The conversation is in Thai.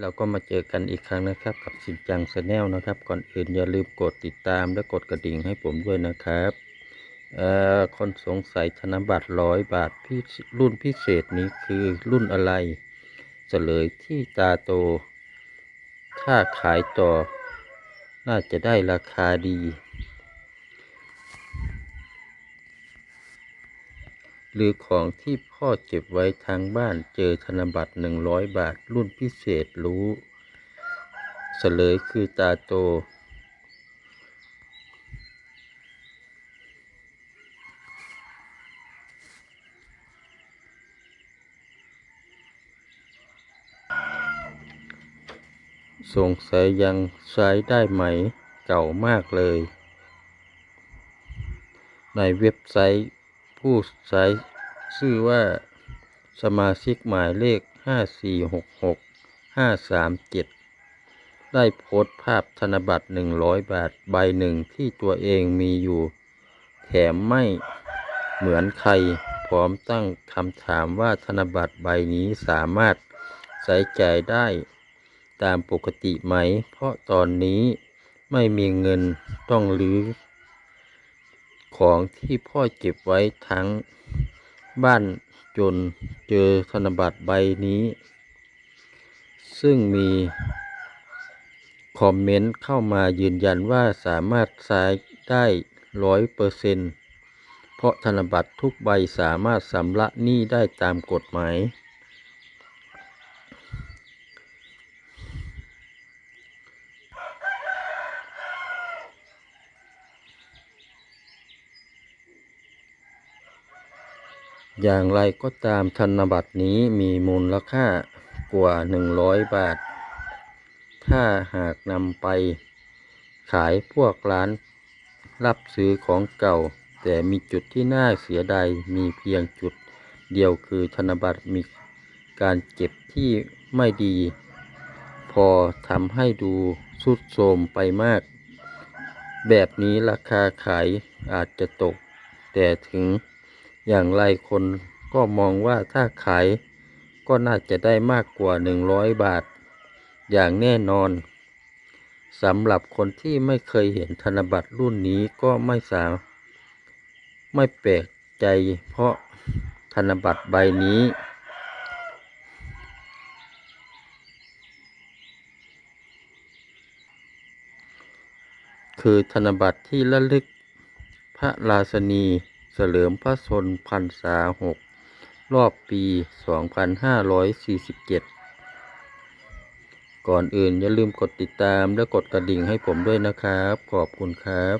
เราก็มาเจอกันอีกครั้งนะครับ กับสินจังชาแนลนะครับ ก่อนอื่นอย่าลืมกดติดตามและกดกระดิ่งให้ผมด้วยนะครับเอ่อคนสงสัยธนบัตรร้อยบาทพี่รุ่นพิเศษนี้คือรุ่นอะไรเฉลยที่ตาโต ถ้าขายต่อ น่าจะได้ราคาดี หรือของที่พ่อเก็บไว้ทางบ้านเจอธนบัตรหนึ่งร้อยบาทรุ่นพิเศษรู้เฉลยคือตาโต สงสัยยังใช้ได้ไหมเก่ามากเลย ในเว็บไซต์ ผู้ใช้ชื่อว่าสมาชิกหมายเลข 5466 537 ได้โพสต์ภาพธนบัตร 100 บาทใบหนึ่งที่ตัวเองมีอยู่ แถมไม่เหมือนใคร พร้อมตั้งคำถามว่าธนบัตรใบนี้สามารถใช้จ่ายได้ตามปกติไหม เพราะตอนนี้ไม่มีเงินต้องรื้อ ของที่พ่อเก็บไว้ทั้งบ้านจนเจอธนบัตรใบนี้ ซึ่งมีคอมเมนต์เข้ามายืนยันว่าสามารถใช้ได้ร้อยเปอร์เซ็นต์เพราะธนบัตรทุกใบสามารถชำระหนี้ได้ตามกฎหมาย อย่างไรก็ตามธนบัตรนี้มีมูลค่ากว่า 100 บาท ถ้าหากนำไปขายพวกร้านรับซื้อของเก่า แต่มีจุดที่น่าเสียดายมีเพียงจุดเดียวคือธนบัตรมีการเก็บที่ไม่ดี พอทำให้ดูสุดโทมไปมาก แบบนี้ราคาขายอาจจะตก แต่ถึง อย่างไรคนก็มองว่าถ้าขายก็น่าจะได้มากกว่า 100 บาท อย่างแน่นอนสำหรับคนที่ไม่เคยเห็นธนบัตรรุ่นนี้ก็ไม่สาไม่แปลกใจเพราะธนบัตรใบนี้ คือธนบัตรที่ระลึกพระราชนี เฉลิมพระชนพรรษาหกรอบปี 2547 ก่อนอื่นอย่าลืมกดติดตามและกดกระดิ่งให้ผมด้วยนะครับ ขอบคุณครับ